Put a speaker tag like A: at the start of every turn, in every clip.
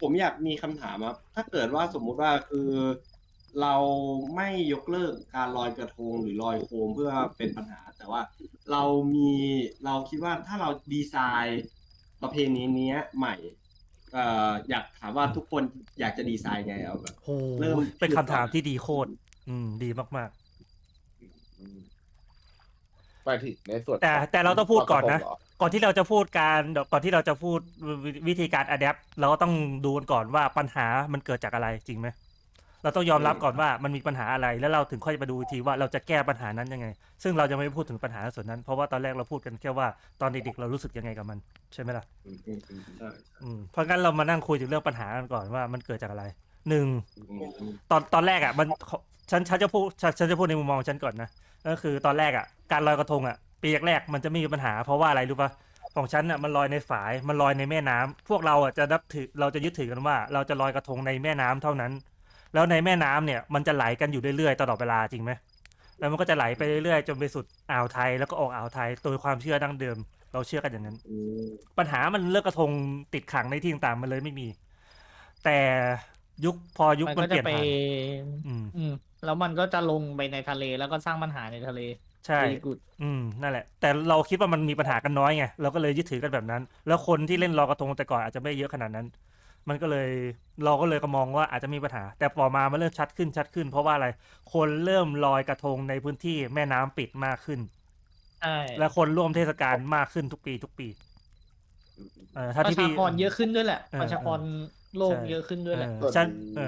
A: ผมอยากมีคำถามครับถ้าเกิดว่าสมมุติว่าคือเราไม่ยกเลิกการลอยกระทงหรือลอยโคมเพื่อเป็นปัญหา แต่ว่าเรามีเราคิดว่าถ้าเราดีไซน์ประเพณีเนี้ยใหม่เอ่ออยากถามว่าทุกคนอยากจะดีไซน์ไงเอาแบบ
B: โห
A: เริ่ม
B: เป็นคำถามที่ดีโคตรอืม ดีมาก
C: อืมไปถึงในส่วน
B: แต่
C: ของ
B: แต่เราต้องพูดก่อนนะ
C: เหร
B: ๆ ก่อนที่เราจะพูดการก่อนที่เราจะพูดวิวิธีการอัดแอปเราก็ต้องดูกันก่อนว่าปัญหามันเกิดจากอะไรจริงไหมเราต้องยอมรับก่อนว่ามันมีปัญหาอะไร แล้วเราถึงค่อยไปดูอีกทีว่าเราจะแก้ปัญหานั้นยังไง ซึ่งเราจะไม่พูดถึงปัญหาส่วนนั้น เพราะว่าตอนแรกเราพูดกันแค่ว่าตอนเด็กๆเรารู้สึกยังไงกับมัน ใช่ไหมล่ะ
C: อืมอืมอืม
A: ใช่
B: อืมเพราะงั้นเรามานั่งคุยถึงเรื่องปัญหากันก่อนว่ามันเกิดจากอะไรหนึ่ง
A: อืมอืม
B: ตอนตอนแรกอะ มันฉันฉันจะพูดฉันฉันจะพูดในมุมมองฉันก่อนนะก็คือตอนแรกอะ การลอยกระทงอะ ปีแรกๆมันจะไม่มีปัญหา เพราะว่าอะไรรู้ปะของฉันอะมันลอยในฝายมันลอยในแม่น้ำพวกเราอะจะนับถือเราจะยึดถือกันว่า เราจะลอยกระทงในแม่น้ำเท่านั้น แล้วในแม่น้ำเนี่ยมันจะไหลกันอยู่เรื่อยๆตลอดเวลาจริงไหมแล้วมันก็จะไหลไปเรื่อยๆจนไปสุดอ่าวไทยแล้วก็ออกอ่าวไทยโดยความเชื่อดั้งเดิม เราเชื่อกันอย่างนั้น
A: อืม
B: ปัญหามันเลิกกระทงติดขังในที่ต่างๆมันเลยไม่มี แต่ยุคพอยุค
D: มัน
B: มัน
D: ก็
B: เป
D: จะ
B: ลี่ยน
D: ไป
B: ผ่านอืม
D: อืม แล้วมันก็จะลงไปในทะเลแล้วก็สร้างปัญหาในทะเล
B: ใช่
D: ดีกุด
B: อืมนั่นแหละ แต่เราคิดว่ามันมีปัญหากันน้อยไงเราก็เลยยึดถือกันแบบนั้น แล้วคนที่เล่นลอยกระทงแต่ก่อนอาจจะไม่เยอะขนาดนั้น มันก็เลยเราก็เลยก็มองว่าอาจจะมีปัญหา แต่ต่อมามันเริ่มชัดขึ้นชัดขึ้น เพราะว่าอะไรคนเริ่มลอยกระทงในพื้นที่แม่น้ำปิดมากขึ้น
D: ใช่
B: และคนร่วมเทศกาลมากขึ้นทุกปีทุกปี
C: อืมอืม
B: เออ
D: ป
B: ถ้า
D: ระ
B: ที่
D: ชา
B: พี่
D: กรเยอะขึ้นด้วยแหละ
B: เออ
D: ประชากร โลก
B: ใช่
D: เยอะขึ้นด้วยแหละ
B: เอ
C: ส่
B: อ
C: วน
B: ฉันเออ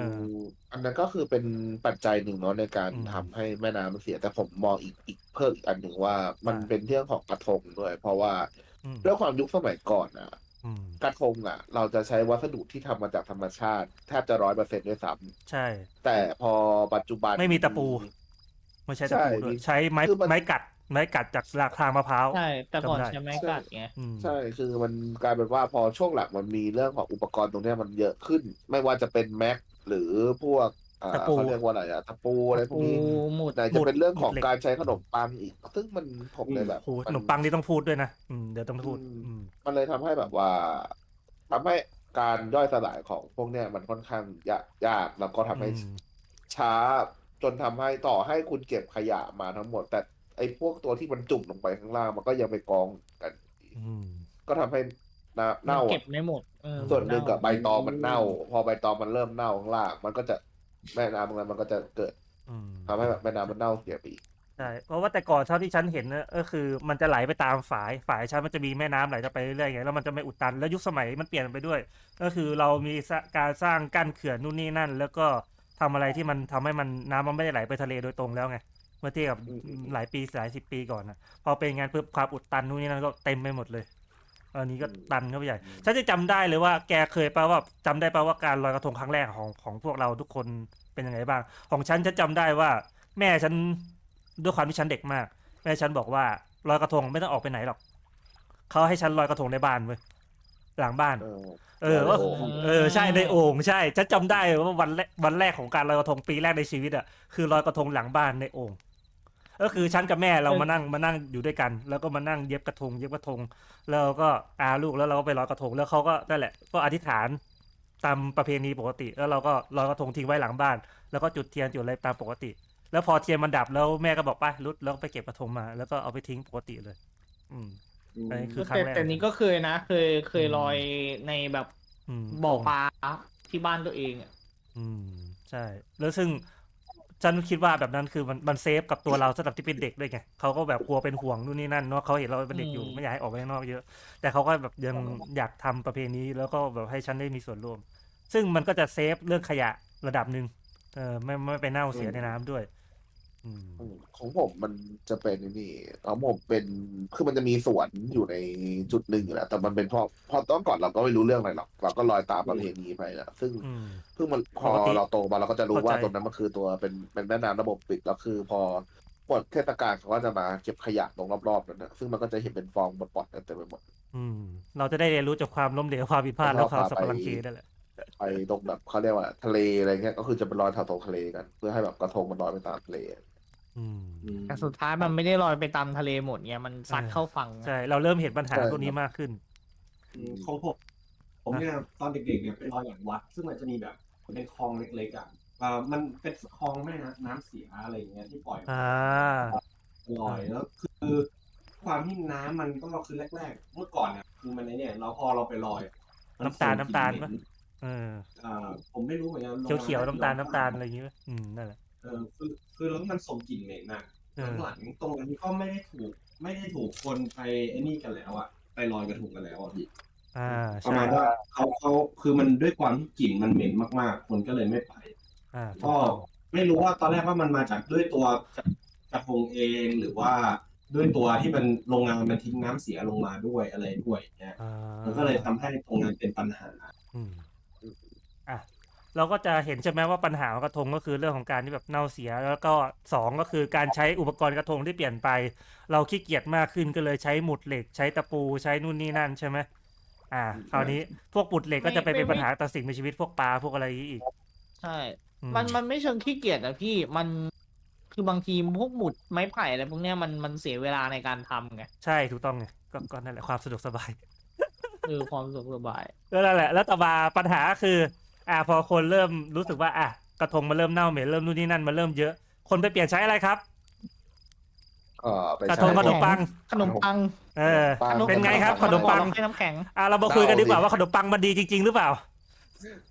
C: อันนั้นก็คือเป็นปัจจัยหนึ่งเนาะในการ
B: อืม
C: ทำให้แม่น้ำมันเสีย แต่ผมมองอีกอีกเพิ่มอีกอันหนึ่งว่ามัน
B: อ่า
C: เป็นเรื่องของกระทงด้วย เพราะว่า
B: อืม
C: ด้วยความยุคสมัยก่อนอะ
B: อืม
C: กระทงอะ เราจะใช้วัสดุที่ทำมาจากธรรมชาติ แทบจะร้อยเปอร์เซ็นต์ด้วยซ้
B: ใช่ำ
C: แต่พอปัจจุบัน
B: ไม่มีตะปู ไม่ใช่ตะปูด้วย
C: ใช่
B: ใช้ไม้
C: คือมัน
B: ไม้กัด ไม้กัดจากรากทางมะพร้าว
D: ใช่แต่ก่อน
B: จำได้
D: ใช้ไม้กัดไง
B: อืม
C: ใช่คือมันกลายเป็นว่าพอช่วงหลังมันมีเรื่องของอุปกรณ์ตรงเนี้ยมันเยอะขึ้น ไม่ว่าจะเป็นแม็กหรือพวกอ่า
B: ตะปู
C: เขาเรียกว่าอะไรอะตะปูอะไรพวก
D: ปู
C: นี้
D: หมุด
C: ไหนจะเป็นเรื่องของ
B: หมุดเหล็ก
C: การใช้ขนมปังอีก ซึ่งมันผมเลยแบบ
B: โอ้โหขนมปังนี่ต้องพูดด้วยนะอืมเดี๋ยวต้องพูด
C: อืม
B: อืม
C: มันเลยทำให้แบบว่าทำให้การย่อยสลายของพวกเนี้ยมันค่อนข้างยากยากแล้วก็ทำให้
B: อืม
C: ช้าจนทำให้ต่อให้คุณเก็บขยะมาทั้งหมด แต่ ไอ้พวกตัวที่มันจุ่มลงไปข้างล่างมันก็ยังไปกองกันอีก
B: อืม
C: ก็ทำให้น้ำ
D: มัน
C: เน่า
D: เก็บ
C: อะ
D: ไม่หมดเออ
C: ส่วนหนึ่งกับใบ
D: เา
C: ตองมันเน่า พอใบตองมันเริ่มเน่าข้างล่าง มันก็จะแม่น้ำตรงนั้นมันก็จะเกิด
B: อืม
C: ทำให้แบบแม่น้ำมันเน่าเสียไปอีก
B: ใช่เพราะว่าแต่ก่อนเท่าที่ฉันเห็นนะก็คือ มันจะไหลไปตามฝายฝายฉันมันจะมีแม่น้ำไหลจะไปเรื่อยๆไงแล้วมันจะไม่อุดตันแล้วยุคสมัยมันเปลี่ยนไปด้วย ก็คือเรามีสะการสร้างกั้นเขื่อนนู่นนี่นั่น แล้วก็ทำอะไรที่มันทำให้มันน้ำมันไม่ได้ไหลไปทะเลโดยตรงแล้วไง เมื่อเทียบกับ
C: อืมอืม
B: หลายปีหลายสิบปีก่อนนะพอเป็นงานปุ๊บความอุดตันนู่นนี่นั่นก็เต็มไปหมดเลยอันนี้ก็ตันเข้าไปใหญ่ฉันจะจำได้เลยว่าแกเคยแปลว่าจำได้แปลว่าการลอยกระทงครั้งแรกของของพวกเราทุกคนเป็นยังไงบ้าง ของฉันฉันจำได้ว่า แม่ฉันด้วยความที่ฉันเด็กมาก แม่ฉันบอกว่าลอยกระทงไม่ต้องออกไปไหนหรอกเขาให้ฉันลอยกระทงในบ้านเว้ยหลังบ้าน
C: เออ
B: เออว่า
C: ในโอ่ง
B: เออใช่ในโอ่งใช่ฉันจำได้ว่าวันแรกวันแรกของการลอยกระทงปีแรกในชีวิตอะคือลอยกระทงหลังบ้านในโอ่ง ก็คือฉันกับแม่เรามานั่งมานั่งอยู่ด้วยกัน แล้วก็มานั่งเย็บกระทง เย็บกระทง แล้วก็อาลูกแล้วเราก็ไปลอยกระทงแล้วเขาก็นั่นแหละ ก็อธิษฐานตามประเพณีปกติ แล้วเราก็ลอยกระทงทิ้งไว้หลังบ้าน แล้วก็จุดเทียนจุดอะไรตามปกติ แล้วพอเทียนมันดับแล้วแม่ก็บอกไปรุดแล้วก็ไปเก็บกระทงมา แล้วก็เอาไปทิ้งปกติเลย อืมอันนี้คือครั้ง
D: แต่
B: แรก
D: แต่นี้ก็เคยนะ เคยเคย
B: อืม
D: ลอยในแบบ
B: อืม
D: บ่อปลาที่บ้านตัวเองอะ
B: อืม ใช่ แล้วซึ่ง ฉันคิดว่าแบบนั้นคือมันมันเซฟกับตัวเราสำหรับที่เป็นเด็กด้วยไงเขาก็แบบกลัวเป็นห่วงนู่นนี่นั่นเนาะเขาเห็นเราเป็นเด็กอยู่ไม่อยากให้ออกไปข้างนอกเยอะ แต่เขาก็แบบยังอยากทำประเพณีแล้วก็แบบให้ฉันได้มีส่วนร่วม ซึ่งมันก็จะเซฟเรื่องขยะระดับหนึ่งเออไม่ไม่ไปเน่าเสียในน้ำด้วย อืม
C: อืมของผมมันจะเป็นไอ้นี่ของผมเป็นคือมันจะมีสวนอยู่ในจุดหนึ่งอยู่แล้วแต่มันเป็นเพอพอตอนก่อนเราก็ไม่รู้เรื่องอะไรหรอกเราก็ลอยตามประเพณีไปนะซึ่ง
B: อืม
C: เพิ่งมันพอ
B: ปกติ
C: เราโตมาเราก็จะรู้ว่า
B: เข้าใจ
C: ตรงนั้นมันคือตัวเป็นเป็นแม่น้ำระบบปิดแล้วคือ พอหมดเทศกาลเขาก็จะมาเก็บขยะตรงรอบๆนั้นนะซึ่งมันก็จะเห็นเป็นฟองบดๆกันเต็มไปหมด
B: อืม เราจะได้เรียนรู้จากความล้มเหลวความผิดพลาด
C: แล้
B: แล้ว
C: ว
B: ความ
C: พา
B: สับ
C: ไป
B: ปะรังเคนั่นแหละ
C: ไปตรงแบบเขาเรียกว่าทะเลอะไรเงี้ยก็คือจะเป็นรอยแถวตรงทะเลกัน เพื่อให้แบบกระทงมันลอยไปตามทะเล
B: อื ม
D: แต่สุดท้ายมันไม่ได้ลอยไปตามทะเลหมดไงมันซัด
B: เออ
D: เข้าฝั่ง
B: ใช่เราเริ่มเห็นปัญหา
C: ใช่
B: พวกนี้มากขึ้น
A: อืมของผมผมเนี่ยตอนเด็กๆเนี่ยไปลอยหลังวัด ซึ่งมันจะมีแบบเป็นคลองเล็กๆอะเอ่อมันเป็นคลองแม่น้ำน้ำเสียอะไรอย่างเงี้ยที่ปล่อย
B: อ่า
A: ลอยแล้วคือความที่น้ำมันก็คือแรกๆ เมื่อก่อนเนี่ยคือมันไอ้เนี่ยเราพอเราไปลอยมั
B: น้ำตาล
A: ส่ง
B: น้ำตาล
A: กลิ่
B: ปะ
A: เหม็น
B: เออ
A: อ่าผมไม่รู้เหมือนกัน
B: เขียวเขียวๆน้ำตาลน้ำตาลอะไรอย่างเงี้ยอืมนั่นแหละ
A: เออคือคือแล้วมันส่งกลิ่นเหม็นน่ะ
B: เออ
A: หลังๆตรงนั้นก็ไม่ได้ถูก ไม่ได้ถูกคนไปไอ้นี่กันแล้วอะ ไปลอยกระทงกันแล้วอะพี่
B: อ่า
A: ประ
B: ใช่
A: มาณว่าเขาเขาคือมันด้วยความที่กลิ่นมันเหม็นมากๆ คนก็เลยไม่ไป
B: อ่า
A: ก็ไม่รู้ว่าตอนแรกว่ามันมาจากด้วยตัวกระทงเองหรือว่าด้วยตัวที่มันโรงงานมันทิ้งน้ำเสียลงมาด้วยอะไรด้วยเนี่ย
B: อ่า
A: มันก็เลยทำให้ตรงนั้นเป็นปัญหา
B: อืมอะ เราก็จะเห็นใช่ไหมว่าปัญหาของกระทงก็คือเรื่องของการที่แบบเน่าเสีย แล้วก็สองก็คือการใช้อุปกรณ์กระทงที่เปลี่ยนไป เราขี้เกียจมากขึ้นก็เลยใช้หมุดเหล็ก ใช้ตะปูใช้นู่นนี่นั่นใช่ไหมอ่า คราวนี้พวกหมุดเหล็กก็จะไปเป็นปัญหาต่อสิ่งมีชีวิตพวกปลาพวกอะไรอีก
D: ใช่
B: อื
D: มันมันไม่เชิงขี้เกียจอะพี่มันคือบางทีพวกหมุดไม้ไผ่อะไรพวกเนี้ยมันมันเสียเวลาในการทำไง
B: ใช่ถูกต้องไงก็ก็นั่นแหละความสะดวกสบาย
D: เออความสะดวกสบาย
B: ก็นั่นแหละ แล้วต่อมาปัญหาคือ อ่าพอคนเริ่มรู้สึกว่าอะกระทงมันเริ่มเน่าเหม็นเริ่มนู่นนี่นั่นมันเริ่มเยอะ คนไปเปลี่ยนใช้อะไรครับ
C: เออไป
B: กระ
C: ใช้
B: ทงขนมปัง
D: ขนมปัง
B: เออ
C: ปัง
B: เป็นไงครับขนมปัง
D: ให้น้ำแข็ง
B: อะเรามาคุยกันดีกว่าว่าขนมปังมันดีจริง ๆ หรือเปล่า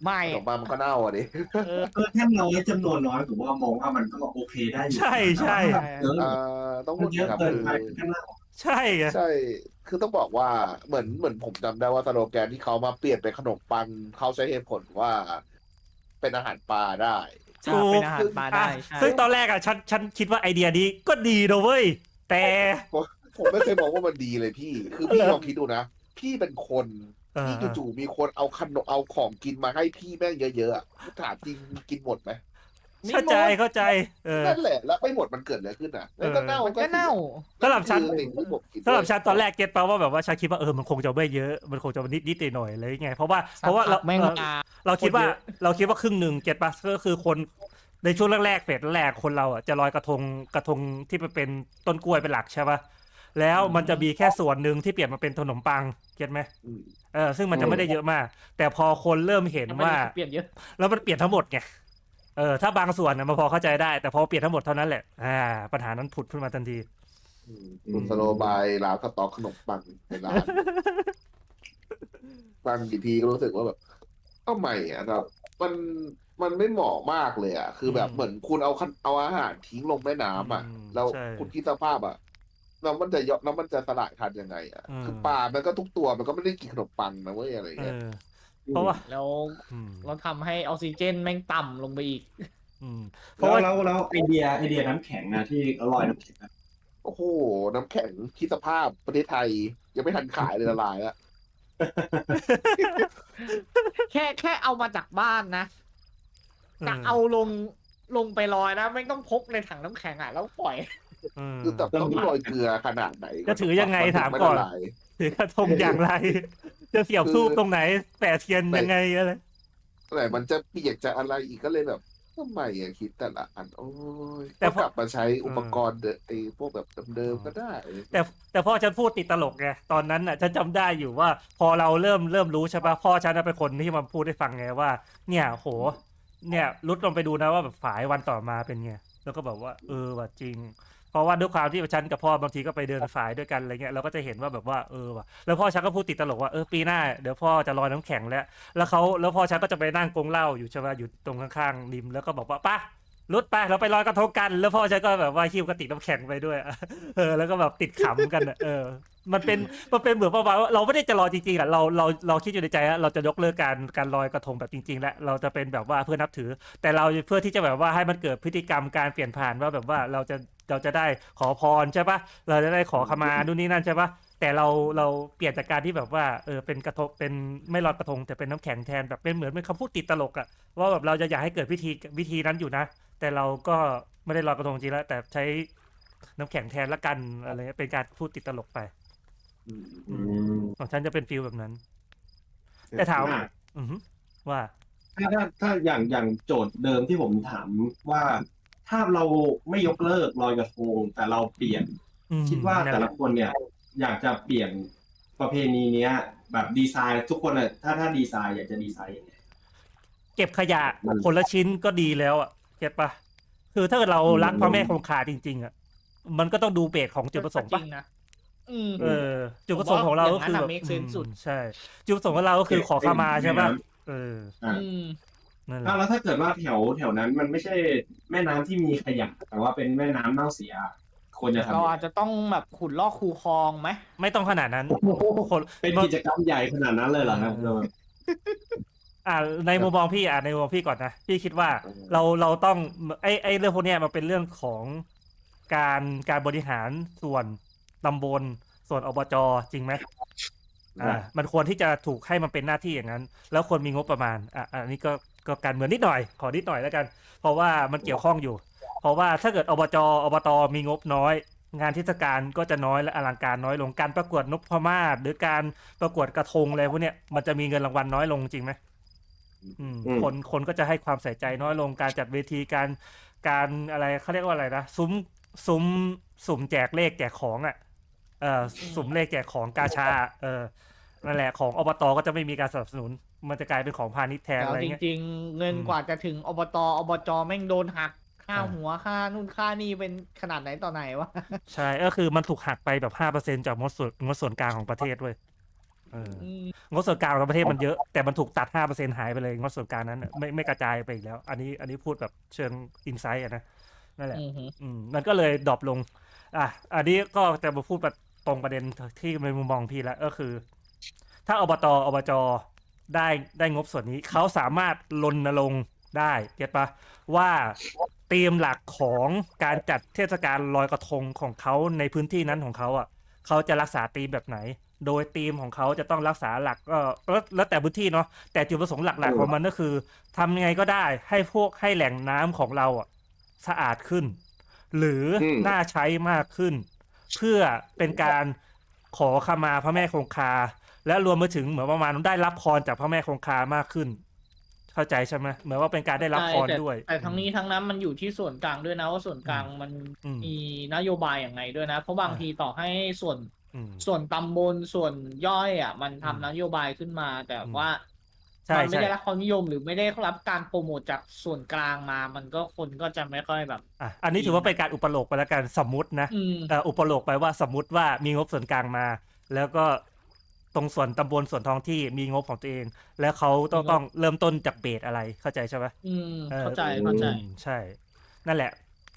D: ไม่
C: ขนมปังมันก็เน่าอะดิ
D: เออ
A: เออถ้าน้อยจำนวนน้อยผมว่ามองว่ามันก็โอเคได้อยู่
B: ใช่ใช่
A: เออ
C: เอ่อต้อง
A: มั
C: พู
A: น
C: ด
A: เยอะ
C: ครับ
A: เกิน
C: คือ
A: ไปก็น่า
B: ใช่ไง
C: ใช่ คือต้องบอกว่าเหมือนเหมือนผมจำได้ว่าสโลแกนที่เขามาเปลี่ยนเป็นขนมปังเขาใช้เหตุผลว่า เป็นอาหารปลาได้
B: ถู
D: เป็
B: ก
D: นอาหารปลาได้
B: อะ
D: ใช่
B: ซึ่งตอนแรกอะฉันฉันคิดว่าไอเดียนี้ก็ดีนะเว้ย แต่
C: ผมไม่เคยมองว่ามันดีเลยพี่ คือพี่
B: เหรอ
C: ลองคิดดูนะ พี่เป็นคน
B: เออ
C: ที่จู่ๆมีคนเอาขนมเอาของกินมาให้พี่แม่งเยอะๆอะถามจริงกินหมดไหม
B: เข้าใจเข้าใจ เออ
C: นั่นแหละแล้วไม่หมดมันเกิดอะไรขึ้นอะแล้วก็เน่า
D: มันก็เน่า
B: สำหรับฉัน
C: คือสิ่งที่ผมคิด
B: สำหรับฉันตอนแรกเก็ตปะว่าแบบว่าฉันคิดว่าเออมันคงจะไม่เยอะมันคงจะนิดนิดๆหน่อยๆเลยไงเพราะว่าเพราะว่าเรา
D: แม่ง
B: เออ
D: มา
B: เราคิดว่า
D: คนเยอะ
B: เราคิดว่าครึ่งหนึ่งเก็ตปะก็คือคนในช่วงแรกๆเฟสแรกคนเราอะจะลอยกระทงกระทงที่มันเป็นต้นกล้วยเป็นหลักใช่ปะแล้วมันจะมีแค่ส่วนหนึ่งที่เปลี่ยนมาเป็นขนมปังเก็ตไหม
C: อืม
B: เออซึ่งมันจะไม่ได้เยอะมาก แต่พอคนเริ่มเห็นว่า
D: เปลี่ยนเยอะ
B: แล้วมันเปลี่ยนทั้งหมดไง เออถ้าบางส่วนนะมันพอเข้าใจได้ แต่พอเปลี่ยนทั้งหมดเท่านั้นแหละอ่าปัญหานั้นผุดขึ้นมาทันที
C: อืมคุณสโลบายร้านสต็อกขนมปังในร้านฟังกี่ทีก็รู้สึกว่าแบบทำไมอะแบบมันมันไม่เหมาะมากเลยอะ คือแบบ
B: อืม
C: เหมือนคุณเอาขนเอาอาหารทิ้งลงแม่น้ำอะ
B: อืม
C: แล้ว
B: ใช่
C: คุณคิดสภาพอะแล้วมันจะยแล้วมันจะสลายทันยังไง อะ
B: อืม
C: คือปลามันก็ทุกตัวมันก็ไม่ได้กินขนมปังนะเว้ยอะไร
B: เอ
C: เงี้ย
B: อ เพราะว่า
D: แล้ว
B: อืม
D: เราทำให้ออกซิเจนแม่งต่ำลงไปอีก
B: อืมเพ
A: แล้
B: ราะ
A: ว
B: ว่า
A: แล้วแล้วไอเดียไอเดียน้ำแข็งนะที่ลอยน้ำแข็งอะ
C: โอ้โห น้ำแข็งคิดสภาพประเทศไทย ยังไม่ทันขายเลยละลายแล้ว
D: แค่แค่เอามาจากบ้านนะจะเอาลงลงไปลอยนะไม่งต้องพกในถังน้ำแข็งอะแล้วปล่อย
B: อืม
C: คือแต่ต้องโรยเกลือขนาดไหน
B: จะถือยังไง
C: นถึ
B: ถามก่อน
C: ไละลาย
B: ถือกระทงอย่างไร จะเสียบ
C: คือ
B: ทูบตรงไหนแปะเทียนยังไงอะไร
C: แต่มันจะเปียกจะอะไรอีกก็เลยแบบทำไมอะคิดแต่ละอันโอ้ย
B: แต่
C: ก็
B: พอ
C: กลับมาใช้อุปกรณ์เดไอ้พวกแบบเดิมๆก็ได้
B: แต่แต่พ่อฉันพูดติดตลกไงตอนนั้นน่ะฉันจำได้อยู่ว่า พอเราเริ่มเริ่มรู้ใช่ปะพ่อฉันน่ะเป็นคนที่มาพูดให้ฟังไงว่า เนี่ยโห เนี่ยรุดลงไปดูนะว่าแบบฝายวันต่อมาเป็นไงแล้วก็บอกว่า เออว่ะจริง เพราะว่าด้วยความที่ฉันกับพ่อบางทีก็ไปเดินฝายด้วยกันอะไรเงี้ยเราก็จะเห็นว่าแบบว่าเออว่ะแล้วพ่อฉันก็พูดติดตลกว่าเออปีหน้าเดี๋ยวพ่อจะลอยน้ำแข็งแล้ว แล้วเขาแล้วพ่อฉันก็จะไปนั่งกงเหล้าอยู่ใช่ไหมอยู่ตรงข้างๆริมแล้วก็บอกว่าป้ารุดไปเราไปลอยกระทงกัน แล้วพ่อฉันก็แบบว่าหิ้วกระติกน้ำแข็งไปด้วยเออแล้วก็แบบติดขำกันอะเออ มันเป็นมันเป็นเหมือนประมาณว่าเราไม่ได้จะลอยจริงๆอะเราเราเราคิดอยู่ในใจว่าเราจะยกเลิกการการลอยกระทงแบบจริง ๆ แล้วเราจะเป็นแบบว่าเพื่อนับถือ แต่เราเพื่อที่จะแบบว่าให้มันเกิดพฤติกรรมการเปลี่ยนผ่านว่าแบบว่าเราจะ เราจะได้ขอพรใช่ปะเราจะได้ขอขมานู่นนี่นั่นใช่ปะแต่เราเราเปลี่ยนจากการที่แบบว่าเออเป็นกระทงเป็นไม่ลอยกระทง แต่เป็นน้ำแข็งแทนแบบเป็นเหมือนเป็นคำพูดติดตลกอะว่าแบบเราจะอยากให้เกิดพิธีวิธีนั้นอยู่นะ แต่เราก็ไม่ได้ลอยกระทงจริงแล้วแต่ใช้น้ำแข็งแทนละกันอะไรเงี้ยเป็นการพูดติดตลกไป
C: อืม
A: อืม
B: ของฉันจะเป็นฟิลแบบนั้น แต่ถาม
A: อะ
B: อือฮึว่า
A: ถ้าถ้าถ้าอย่างอย่างโจทย์เดิมที่ผมถามว่า ถ้าเราไม่ยกเลิกลอยกระทงแต่เราเปลี่ยน
B: อืม
A: คิดว่า
B: นั่น
A: แต่
B: แห
A: ละคนเนี่ย อยากจะเปลี่ยนประเพณีเนี้ย แบบดีไซน์ทุกคนอะถ้าถ้าดีไซน์อยากจะดีไซน์ยังไง
B: เก็บขยะ
A: มัน
B: คนละชิ้นก็ดีแล้วอะเก็ตปะคือถ้าเกิดเรารักพระแม่คงคาจริง ๆ อะ มันก็ต้องดูเบสของจุดประสงค์
D: จ
B: ปะ
D: ริงนะอืม
B: เออ จุดประสงค์ของเราก็คือ
D: ผมว่า
B: แบบ
D: อย่างนั้นอะ make sense สุด
B: อืมใช่ จุดประสงค์ของเราก็คือขอขมาใช่ปะเออ
A: อะ
D: อืม
B: นั่นแห
A: อ้าว
B: ละ
A: แล้วถ้าเกิดว่าแถวแถวนั้นมันไม่ใช่แม่น้ำที่มีขยะแต่ว่าเป็นแม่น้ำเน่าเสียควรจะทำ
D: เรา
A: ยังไง
D: อาจจะต้องแบบขุดลอกคูคลองไหม
B: ไม่ต้องขนาดนั้นคน
A: เป็นกิจกรรมใหญ่ขนาดนั้นเลยเหรอครับ
B: อ่าในมุมมองพี่อ่าในมุมมองพี่ก่อนนะ พี่คิดว่าเราเราต้องไอ้ไอ้เรื่องพวกเนี้ยมันเป็นเรื่องของการการบริหารส่วนตำบลส่วนอบจจริงไหม อ่ามันควรที่จะถูกให้มันเป็นหน้าที่อย่างนั้น แล้วควรมีงบประมาณอะอันนี้ก็ ก็การเมืองนิดหน่อยขอนิดหน่อยแล้วกัน เพราะว่ามันเกี่ยวข้องอยู่ เพราะว่าถ้าเกิดอบจอบตมีงบน้อย งานเทศกาลก็จะน้อยและอลังการน้อยลงการประกวดนพมาศหรือการประกวดกระทงอะไรพวกเนี้ยมันจะมีเงินรางวัลน้อยลงจริงไหมอืม
A: อืม
B: คนคนก็จะให้ความใส่ใจน้อยลงการจัดเวทีการการอะไรเขาเรียกว่าอะไรนะซุ้มซุ้มสุ่มแจกเลขแจกของอะเออสุ่มเลขแจกของกาชา เออ นั่นแหละของอบตก็จะไม่มีการสนับสนุน มันจะกลายเป็นของพาณิชย์แทน
D: แล้ว
B: อะไร
D: จ
B: เงี้ย
D: ริง ๆ เงิน
B: อืม
D: กว่าจะถึงอบตอบจแม่งโดนหักค่า
B: อ่า
D: หัวค่านู่นค่านี่เป็นขนาดไหนต่อไหนวะ
B: ใช่ก็คือมันถูกหักไปแบบห้าเปอร์เซ็นจากงบส่วนงบส่วนกลางของประเทศด้วยเออ
D: อืม
B: งบส่วนกลางของประเทศมันเยอะแต่มันถูกตัดห้าเปอร์เซ็นหายไปเลยงบส่วนกลางนั้นน่ะไม่ไม่กระจายไปอีกแล้ว อันนี้อันนี้พูดแบบเชิงอินไซต์อะนะนั่นแหละ
D: อือหือ
B: อืมมันก็เลยดรอปลง อะ อันนี้ก็จะมาพูดแบบตรงประเด็นที่ในมุมมองพี่แล้วก็คือ ถ้าอบตอบจได้ได้งบส่วนนี้ เขาสามารถรณรงค์ได้เก็ตปะว่าธีมหลักของการจัดเทศกาลลอยกระทงของเขาในพื้นที่นั้นของเขาอะเขาจะรักษาธีมแบบไหน โดยธีมของเขาจะต้องรักษาหลักก็แล้วแล้วแต่พื้นที่เนาะแต่จุดประสงค์หลักๆของมันก็คือทำยังไงก็ได้ให้พวกให้แหล่งน้ำของเราอะสะอาดขึ้น หรืออ
A: ม
B: น่าใช้มากขึ้น เพื่อเป็นการขอขมาพระแม่คงคา และรวมไปถึงเหมือนประมาณได้รับพรจากพระแม่คงคามากขึ้น เข้าใจใช่ไหมเหมือนว่าเป็นการได้รับพร
D: ใช่แต่
B: ด้วย
D: แต่ทั้งนี้ทั้งนั้นมันอยู่ที่ส่วนกลางด้วยนะว่าส่วนกลางมัน
B: อืม
D: มีนโยบายอย่างไงด้วยนะ เพราะบาง
B: อ่า
D: ทีต่อให้ส่วน
B: อืม
D: ส่วนตำบลส่วนย่อยอะ มันทำ
B: อืม
D: นโยบายขึ้นมา แต่ว่า
B: ใช่
D: มันไม่
B: ใช่
D: ได้รับความนิยมหรือไม่ได้รับการโปรโมทจากส่วนกลางมา มันก็คนก็จะไม่ค่อยแบบ
B: อะอันนี้ถือว่าเป็นการอุปโลกไปแล้วกันสมมตินะ
D: อืม
B: เอ่ออุปโลกไปว่าสมมติว่ามีงบส่วนกลางมา แล้วก็ ตรงส่วนตำบลส่วนท้องที่มีงบของตัวเอง แล้วเขาต้อง
D: มีงบ
B: ต้องเริ่มต้นจากเบสอะไรเข้าใจใช่ไหม
D: อืม
B: ออ
D: เข้าใจเข้าใจ
B: อืมใช่ นั่นแหละ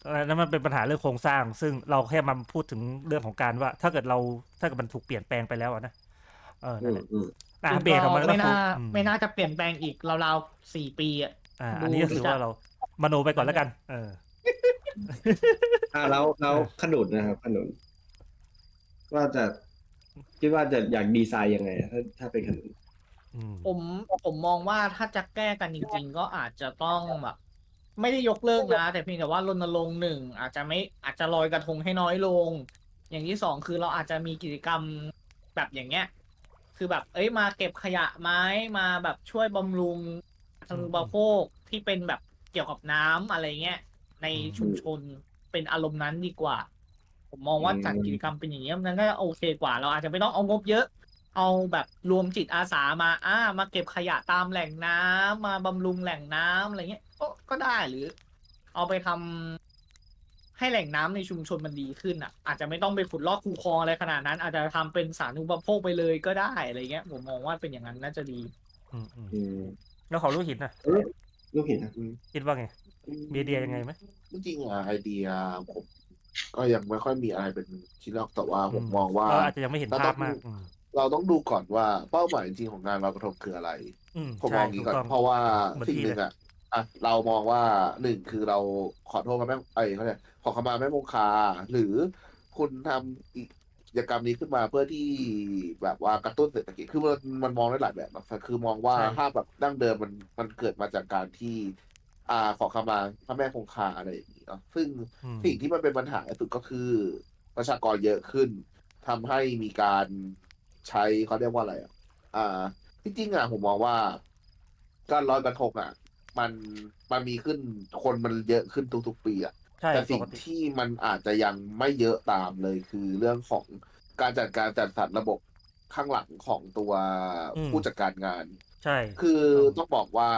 B: เอ่อนั่นมันเป็นปัญหาเรื่องโครงสร้าง ซึ่งเราแค่มาพูดถึงเรื่องของการว่า ถ้าเกิดเราถ้าเกิดมันถูกเปลี่ยนแปลงไปแล้วอะนะเออนั่นแหละ
A: อืม
B: อะ
D: ซึ่ง
B: เบสของมันก็
D: ไม่น่า
B: อืม
D: ไม่น่าจะเปลี่ยนแปลงอีกราวๆสี่ปีอะ
B: อ่า
D: ดู
B: อันนี้ก็คือว่าเรามโนไปก่อนแล้วกัน เออ
A: อ่าแล้วแล้วขนุนนะครับขนุนว่าจะ คิดว่าจะอยากดีไซน์ยังไงอะถ้าถ้าเป็นขนุน
B: อืม
D: ผมผมมองว่าถ้าจะแก้กันจริง ๆ ก็อาจจะต้องแบบไม่ได้ยกเลิกนะ แต่เพียงแต่ว่ารณรงค์หนึ่งอาจจะไม่อาจจะลอยกระทงให้น้อยลง อย่างที่สองคือเราอาจจะมีกิจกรรมแบบอย่างเงี้ย คือแบบ เอ้ยมาเก็บขยะไม้มาแบบช่วยบำรุงทางบริโภคที่เป็นแบบเกี่ยวกับน้ำอะไรเงี้ย ในชุมชนเป็นอารมณ์นั้นดีกว่า ผมมองว่าจัดกิจกรรมเป็นอย่างเงี้ยมันก็โอเคกว่าเราอาจจะไม่ต้องเอางบเยอะ เอาแบบรวมจิตอาสามาอ่ามาเก็บขยะตามแหล่งน้ำมาบำรุงแหล่งน้ำอะไรเงี้ยก็ก็ได้หรือ เอาไปทำให้แหล่งน้ำในชุมชนมันดีขึ้นอะ อาจจะไม่ต้องไปขุดลอกคูคลองอะไรขนาดนั้น อาจจะทำเป็นสาธารณูปโภคไปเลยก็ได้อะไรเงี้ยผมมองว่าเป็นอย่างนั้นน่าจะดี
B: อืมอืม
A: อืม
B: แล้วของลูกหินนะ
A: เออลูกเห็นนะ
B: คิดว่าไงมีไอเดียยังไงไหม
C: จริงๆอะไอเดียผม ก็ยังไม่ค่อยมีอะไรเป็นชิ้นแรกแต่ว่าผม
B: อืม
C: มองว่า
B: เราอาจจะยังไม่เห็น
C: เรา
B: ภา
C: ต้
B: พ
C: อง
B: มากอืม
C: เราต้องดูก่อนว่าเป้าหมายจริงๆของงานลอยกระทงคืออะไร
B: อืม
C: ผมม
B: ใช่
C: องอย่าง
B: ถู
C: นี้
B: ก
C: ก่อน
B: ต้อง
C: เพราะว่า
B: เหมือน
C: สิ่ง
B: พี่
C: หนึ่ง
B: เลย
C: อะอะเรามองว่าหนึ่งคือเราขอโทษกับแม่ไอ้ยเขาเนี่ยขอขมาแม่มงคา หรือคุณทำอีกกิจกรรมนี้ขึ้นมาเพื่อที่แบบว่ากระตุ้นเศรษฐกิจคือมันมันมองได้หลายแบบนะคือมองว่า
B: ใช่
C: ถ้าแบบดั้งเดิมมันมันเกิดมาจากการที่ อ่าขอขมาพระแม่คงคาอะไรอย่างนี้เนาะซึ่ง
B: อืม
C: สิ่งที่มันเป็นปัญหาที่สุดก็คือประชากรเยอะขึ้นทำให้มีการใช้เขาเรียกว่าอะไรอะอ่าจริงๆอะผมมองว่า การลอยกระทงอะ มันมันมีขึ้นคนมันเยอะขึ้นทุกๆปีอะ
B: ใช่
C: แต่
B: ป
C: สิ่ง
B: กติ
C: ที่มันอาจจะยังไม่เยอะตามเลยคือเรื่องของการจัดการจัดสรรระบบข้างหลังของตัว
B: อืม
C: ผู้จัดการงาน
B: ใช่
C: คือต้องบอกว่า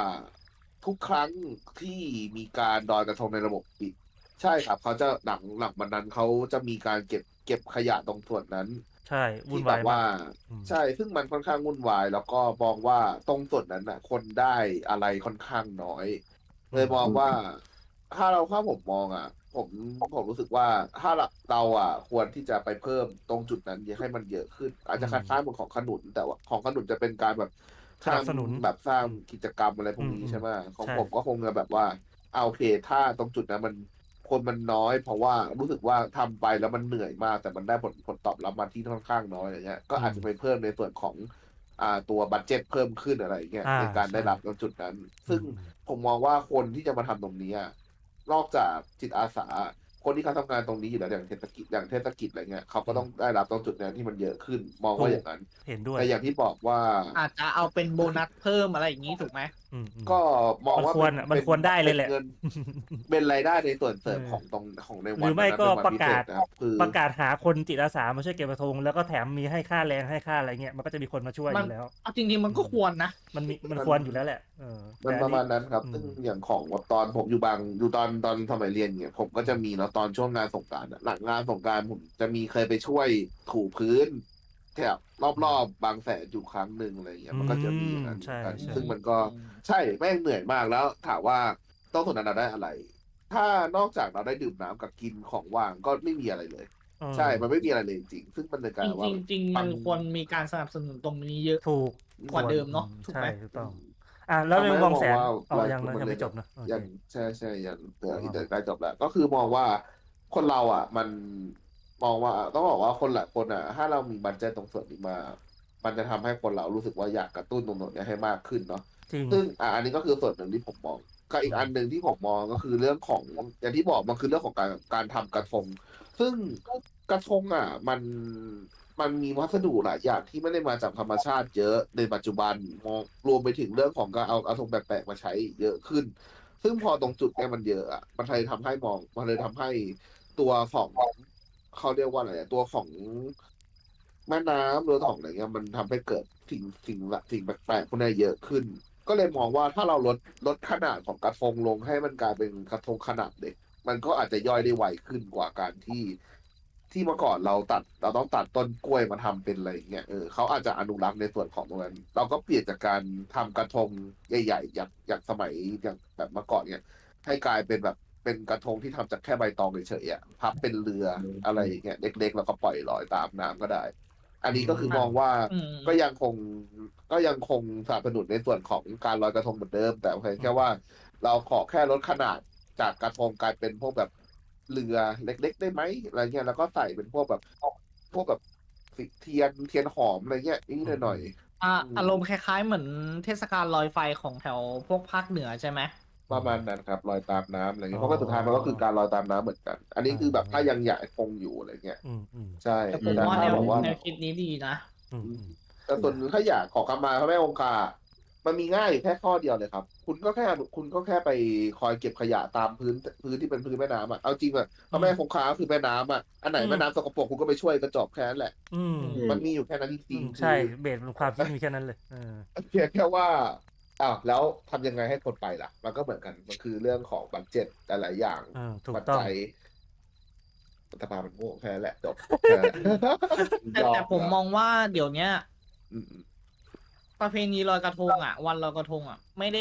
C: ทุกครั้งที่มีการลอยกระทงในระบบปิด ใช่ครับ เขาจะหลังหลังวันนั้นเขาจะมีการเก็บเก็บขยะตรงส่วนนั้น
B: ใช่วุ่น
C: ที่แบ
B: วาย
C: บว่า
B: มากอืม
C: ใช่ ซึ่งมันค่อนข้างวุ่นวาย แล้วก็มองว่าตรงส่วนนั้นน่ะ คนได้อะไรค่อนข้างน้อย เลยมองว่า ถ้าเราถ้าผมมองอะ ผมผมรู้สึกว่าถ้าเราเราอะ ควรที่จะไปเพิ่มตรงจุดนั้นให้มันเยอะขึ้น อาจจะคล้ายๆเหมือนของขนุนแต่ว่าของขนุนจะเป็นการแบบ
B: สนับสนุน
C: ทำแบบสร้างกิจกรรมอะไรพวก
B: อื
C: นี้
B: ม
C: ใช่ไหมของ
B: ใช่
C: ผมก็คงจะแบบว่าเอาโอเค ถ้าตรงจุดนั้นมันคนมันน้อย เพราะว่ารู้สึกว่าทำไปแล้วมันเหนื่อยมาก แต่มันได้ผลผลตอบรับมาที่ค่อนข้างน้อยอะไรเงี้ยก็อาจจะไปเพิ่มในส่วนของอ่าตัวบัตเจ็ตเพิ่มขึ้นอะไรเงี้ย
B: อ่า
C: ในการได้
B: ใช่
C: รับตรงจุดนั้น ซึ่ง
B: อืม
C: ผมมองว่าคนที่จะมาทำตรงนี้อะนอกจากจิตอาสา คนที่เขาทำงานตรงนี้อยู่แล้วอย่างเทศกิจอย่างเทศกิจอะไรเงี้ยเขาก็ต้องได้รับตรงจุดนั้นที่มันเยอะขึ้นมองว่าอย่างนั้น
B: เห็นด้วย
C: แต่อย่างที่บอกว่า
D: อาจจะเอาเป็นโบนัสเพิ่มอะไรอย่างนี้ถูกไหม
B: อืมอืม
C: ก็มองว่า
B: มันควรอะมันควรได้เลยแหละ
C: ป็นงินเป็นรายได้ในส่วนเสริม
B: เออ
C: ของตรงของใน
B: ห
C: วัน
B: รือไม่
C: นั้น
B: ก็
C: เป็นวัน
B: ประ
C: พิ
B: กา
C: เศ
B: ศ
C: ษนะครับคือ
B: ประกาศหาคนจิตอาสามาช่วยเก็บกระทง แล้วก็แถมมีให้ค่าแรงให้ค่าอะไรเงี้ยมันก็จะมีคนมาช่วยอยู่แล้ว
D: เอาจริงๆมันก็ควรนะ
B: มันมีมันควรอยู่แล้วแหละเออ
C: มัน
B: แต่
C: ป
B: อั
C: ระมาณนั้นครับ
B: อืม
C: ซึ่งอย่างของตอนผมอยู่บางอยู่ตอนตอนสมัยเรียนเนี่ยผมก็จะมีเนาะตอนช่วงงานสงกรารหลังงานสงกรารผมจะมีเคยไปช่วยถูพื้น แถบรอบๆบบางแสนอยู่ครั้งหนึ่งอะไรอย่างเงี้ยมันก็จะมีอย่างนั้นเหมือนกัน
B: ใช่ใช่
C: ซึ่งมันก็ใช่แม่งเหนื่อยมากแล้ว ถามว่าต้องส่วนนั้นเราได้อะไร ถ้านอกจากเราได้ดื่มน้ำกับกินของว่างก็ไม่มีอะไรเลย
B: เออ
C: ใช่มันไม่มีอะไรเลยจริงๆซึ่งมันเลยกลาย
D: จ
C: เป็นว่า
D: ริงๆจริงๆ มันควรมีการสนับสนุนตรงนี้เยอะ
B: ถูก
D: กว่าเดิมเนอะถูก
B: ใช่
D: ไหม
B: ถูกต้อง อะแล้วในมุมมองแสน
C: ทำให้
B: อ๋อ
C: มองว่า
B: ยังนะ
C: มัน
B: ยัง
C: เลย
B: ไม่จบนะโอเค
C: อย่างใช่ใช่อย่างเดี๋ยว
B: อ๋อ
C: อีกเดี๋ยวใกล้จบแล้ว ก็คือมองว่าคนเราอะ มัน มองว่าต้องบอกว่าคนหลายคนอะ ถ้าเรามีบัตเจตตรงส่วนนี้มา มันจะทำให้คนเรารู้สึกว่าอยากกระตุ้นตรงส่วนนี้ให้มากขึ้นเนาะ
B: จริง
C: ซึ่งอะอันนี้ก็คือส่วนหนึ่งที่ผมมองก็อีกอันหนึ่งที่ผมมองก็คือเรื่องของอย่างที่บอกมันคือเรื่องของการการทำกระทง ซึ่งกระทงอะ มันมันมีวัสดุหลายอย่างที่ไม่ได้มาจากธรรมชาติเยอะในปัจจุบันมองรวมไปถึงเรื่องของการเอากระทงแปลกๆมาใช้เยอะขึ้น ซึ่งพอตรงจุดเนี้ยมันเยอะอะมันเลยทำให้มองมันเลยทำให้ตัวของ เขาเรียกว่าอะไรตัวของแม่น้ำหรือของอะไรเงี้ยมันทำให้เกิดสิ่งสิ่งละสิ่งแปลกๆพวกนี้เยอะขึ้น ก็เลยมองว่าถ้าเราลดลดขนาดของกระทงลงให้มันกลายเป็นกระทงขนาดเล็ก มันก็อาจจะย่อยได้ไวขึ้นกว่าการที่ที่เมื่อก่อนเราตัดเราต้องตัดต้นกล้วยมาทำเป็นอะไรเงี้ยเออเขาอาจจะอนุรักษ์ในส่วนของตรงนั้นเราก็เปลี่ยนจากการทำกระทงใหญ่ๆอย่างอย่างสมัยอย่างแบบเมื่อก่อนเนี่ยให้กลายเป็นแบบ เป็นกระทงที่ทำจากแค่ใบตองเฉยๆอะพับเป็นเรืออะไรอย่างเงี้ยเล็กๆแล้วก็ปล่อยลอยตามน้ำก็ได้ อันนี้ก็คือมองว่า
D: อืม
C: ก็ยังคงก็ยังคงสนับสนุนในส่วนของการลอยกระทงเหมือนเดิม แต่เพียงแค่ว่า เราขอแค่ลดขนาดจากกระทงกลายเป็นพวกแบบเรือเล็ก ๆ ได้ไหมอะไรเงี้ยแล้วก็ใส่เป็นพวกแบบพวกแบบเทียนเทียนหอมอะไรเงี้ยนิดๆหน่อย
D: อะ
C: อืม
D: อารมณ์คล้ายๆ เหมือนเทศกาลลอยไฟของแถวพวกภาคเหนือใช่ไหม
C: ๆ ประมาณนั้นครับลอยตามน้ำอะไรเงี้ย
B: อ๋อ
C: เพราะว่าสุดท้ายมันก็คือการลอยตามน้ำเหมือนกัน อันนี้คือแบบถ้ายังอยากให้คงอยู่อะไรเงี้ย
B: อืมอืม
C: ใช่
D: แต่ผม
C: แต่
D: ว่าแน
C: ถ้าวบอกว่า
D: แนวคิดนี้ดีนะ
B: อืมอืม
C: แต่ส่วนถ้าอยากขอขมาพระแม่คงคามันมีง่ายอยู่แค่ข้อเดียวเลยครับ คุณก็แค่คุณก็แค่ไปคอยเก็บขยะตามพื้นพื้นที่เป็นพื้นแม่น้ำอะเอาจริงอะพระแม่คงคาก็คือแม่น้ำอะอันไหนแม่น้ำสกปรกคุณก็ไปช่วยก็จบแค่นั้นแหละ
B: อืม
A: อืม
C: มันมีอยู่แค่นั้นจ
B: อื
C: ริง
B: ม
C: ๆ
B: ใช่
C: คือ
B: เบสเป็นความคิดมีแค่นั้นเลยเออ
C: เพียงแค่ว่า อ้าวแล้วทำยังไงให้คนไปล่ะ มันก็เหมือนกัน มันคือเรื่องของบัตเจ็ตหลายๆอย่าง
B: เออถูก
C: ปัจ
B: ต้อง
C: จัยรัฐบาลมันโง่แค่นั้นแหละจบแค่นั้นแหละ
D: แต่แต่ผมมองว่าเดี๋ยวเนี้ย
C: อืม
D: ประเพณีลอยกระทงอะ วันลอยกระทงอะ ไม่ได้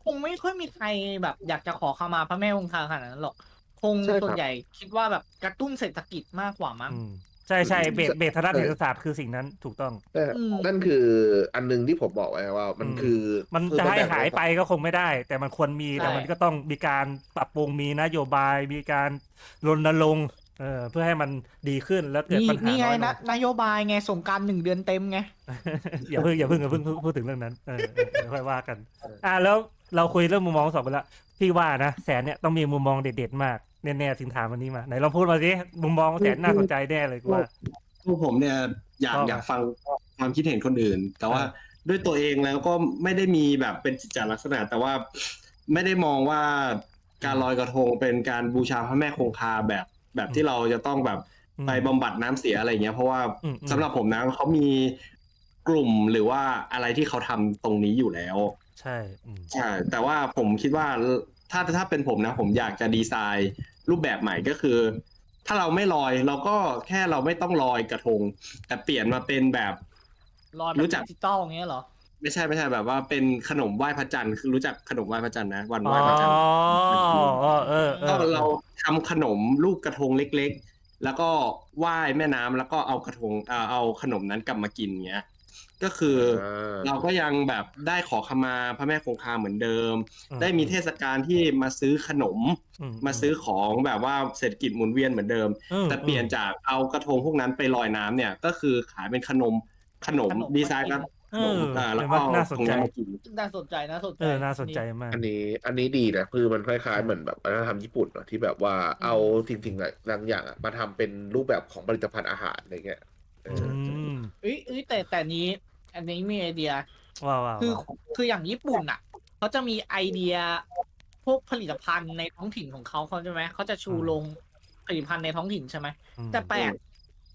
D: คงไม่ค่อยมีใครแบบ อยากจะขอขมาพระแม่คงคาขนาดนั้นหรอก คงส่วนใหญ่ คิดว่าแบบกระตุ้นเศรษฐกิจมากกว่ามั้ง
B: อืมใช่ใช่เบสเบสธนเศรษฐศาสตร์คือสิ่งนั้นถูกต้อง
C: แต่
D: อืม
C: นั่นคืออันหนึงที่ผมบอกไว้ว่า มัน
B: อืม
C: คือ
B: มัน
C: คือ
B: จะให้
C: แบ่ง
B: หายไปก็คงไม่ได้ แต่มันควรมี
D: ใช่
B: แต่มันก็ต้องมีการปรับปรุงมีนโยบาย มีการรณรงค์เออเพื่อให้มันดีขึ้นแล้วเกิด
D: นี่
B: ปัญหา
D: นี่ไง
B: น้อยล
D: นะ
B: ง
D: นโยบายไงสงกรารหนึ่งเดือนเต็มไง
B: อย่าเพิ่งอย่าเพิ่งอย่าเพิ่งพูดถึงเรื่องนั้นเออเออเดี๋ยวค่อยว่ากัน อ่าแล้วเราคุยเรื่องมุมมองสองไปแล้วพี่ว่านะแสนเนี่ยต้องมีมุมมองเด็ดๆมาก แน่ๆถึงถามวันนี้มาไหนลองพูดมาสิมุมมองแสนน่าสนใจแน่เลยกูว่า
A: พวกผมเนี่ยอยาก
B: ชอบ
A: อยากฟังความคิดเห็นคนอื่น แต่ว่า
B: อ่า
A: ด้วยตัวเองแล้วก็ไม่ได้มีแบบเป็นจิตจลักษณะ แต่ว่าไม่ได้มองว่าการลอยกระทงเป็นการบูชาพระแม่คงคาแบบแบบที่เราจะต้องแบบ
B: อืม
A: ไปบำบัดน้ำเสียอะไรเงี้ยเพราะว่า
B: อืมอืม
A: สำหรับผมนะเขามีกลุ่มหรือว่าอะไรที่เขาทำตรงนี้อยู่แล้ว
B: ใช่อืม
A: ใช่แต่ว่าผมคิดว่าถ้าถ้าเป็นผมนะ ผมอยากจะดีไซน์ รูปแบบใหม่ก็คือ ถ้าเราไม่ลอยเราก็แค่เราไม่ต้องลอยกระทง แต่เปลี่ยนมาเป็นแบบ
D: รอย
A: รู้
D: แบบ
A: จัก
D: ดิจิตอลอย่างเงี้ยเหรอ
A: ไม่ใช่ไม่ใช่แบบว่าเป็นขนมไหว้พระจันทร์คือรู้จักขนมไหว้พระจันทร์นะวัน
B: อ๋
A: ไหว้
B: อ
A: พระจันทร์
B: เออเออเอ
A: ก็
B: อ
A: เราทำขนมลูกกระทงเล็กๆ แล้วก็ไหว้แม่น้ำแล้วก็เอากระทงเอาเอาขนมนั้นกลับมากินเงี้ย ก็คืออเราก็ยังแบบได้ขอขมาพระแม่คงคาเหมือนเดิม ได้มีเทศกาลที่มาซื้อขนม มาซื้อของแบบว่าเศรษฐกิจหมุนเวียนเหมือนเดิม
B: อืม
A: แต่เปลี่ยนจากเอากระทงพวกนั้นไปลอยน้ำเนี่ย ก็คือขายเป็นขนมขนม
D: ขนม
A: ดีไซน์กัน
B: เออ
A: อ่าแล้ว
B: เป็น
A: ก็
B: ว่าน่าสน
A: ตรง
B: ใจ
A: นั้นมากิน
D: น่าสนใจน่าสนใจ
B: เออน่าสนใจมาก
C: อันนี้ อันนี้ดีนะคือมันคล้ายๆเหมือนแบบวัฒนธรรมญี่ปุ่นเนอะที่แบบว่าเอาสิ่งสิ่งๆบางอย่างอะมาทำเป็นรูปแบบของผลิตภัณฑ์อาหารอะไรเงี้ยเอ
B: อื
C: อ
B: ม
D: เอ้ยเอ้ยแต่แต่นี้ อันนี้มีไอเดีย
B: ว้าวว้าว
D: คือ
B: ว้าว
D: คืออย่างญี่ปุ่นอะเขาจะมีไอเดียพวกผลิตภัณฑ์ในท้องถิ่นของเขาเขาใช่ไหมเขาจะชูลงผลิตภัณฑ์ในท้องถิ่นใช่ไหม
B: อืม
D: แต่แปลก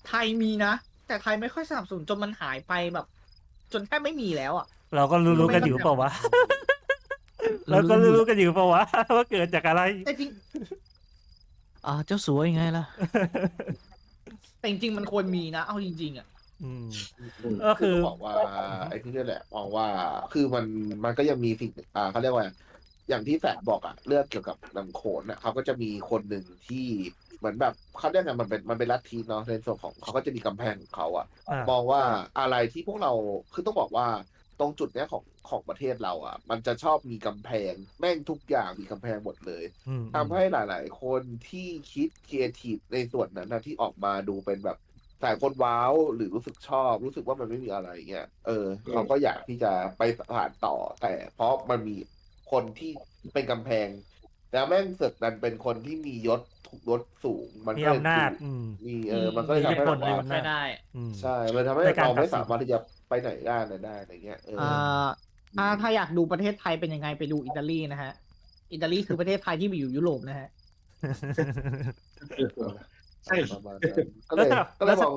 D: ไทยมีนะ แต่ไทยไม่ค่อยสนับสนุนจนมันหายไปแบบ จนแทบไม่มีแล้วอะ
B: เราก็รู้ๆกันอยู่เปล่าวะเราก็รู้ๆกันอยู่เปล่าวะว่าเกิดจากอะไร
D: แต่จริงอ่าเจ้าสัวยังไงล่ะแต่จริงๆมันควรมีนะ เอาจริง ๆ อะ
B: อืม
C: อืม
B: ก็คือ
C: ต้องบอกว่าไอ้ที่นี่แหละมองว่าคือมันมันก็ยังมีสิ่งอ่าเขาเรียกว่า อย่างที่แฝดบอกอะเรื่องเกี่ยวกับลำโขนอะเขาก็จะมีคนหนึ่งที่เหมือนแบบเขาเรียกไงมันเป็นมันเป็นลัทธิเนาะในส่วนของเขาก็จะมีกำแพงของเขาอะ
B: อ่าม
C: องว่าอะไรที่พวกเราคือต้องบอกว่าตรงจุดเนี้ยของของประเทศเราอะมันจะชอบมีกำแพงแม่งทุกอย่างมีกำแพงหมดเลย
B: อืม
C: ทำให้หลาย ๆ คนที่คิดครีเอทีฟในส่วนนั้นนะที่ออกมาดูเป็นแบบ หลายคนว้าวหรือรู้สึกชอบรู้สึกว่ามันไม่มีอะไรเงี้ยเออเขาก็อยากที่จะไปผ่านต่อ แต่เพราะมันมีคนที่เป็นกำแพง แล้วแม่งเสึกดันเป็นคนที่มียศถูกยศสูง มัน
B: มี
C: ก็เลย
B: อำนาจ
C: ถูก
B: อืม
C: มีเออ มันก็เลยทำให้
B: มี
C: แบ
B: ผล
C: บ
B: ใน
C: ว่า
B: อำนาจ
D: ไม่ได้
B: อืม
C: ใช่ มันทำให้
B: ในการ
C: เราไม่
B: ตัดสิน
C: สามารถที่จะไปไหนได้เลยได้อะไรเงี้ยเอออ
D: อ่าถ้าถ้าอยากดูประเทศไทยเป็นยังไงไปดูอิตาลีนะฮะ อิตาลีคือประเทศไทยที่ไปอยู่ยุโรปนะฮะ
C: Seja. Ela,
B: ela, ela,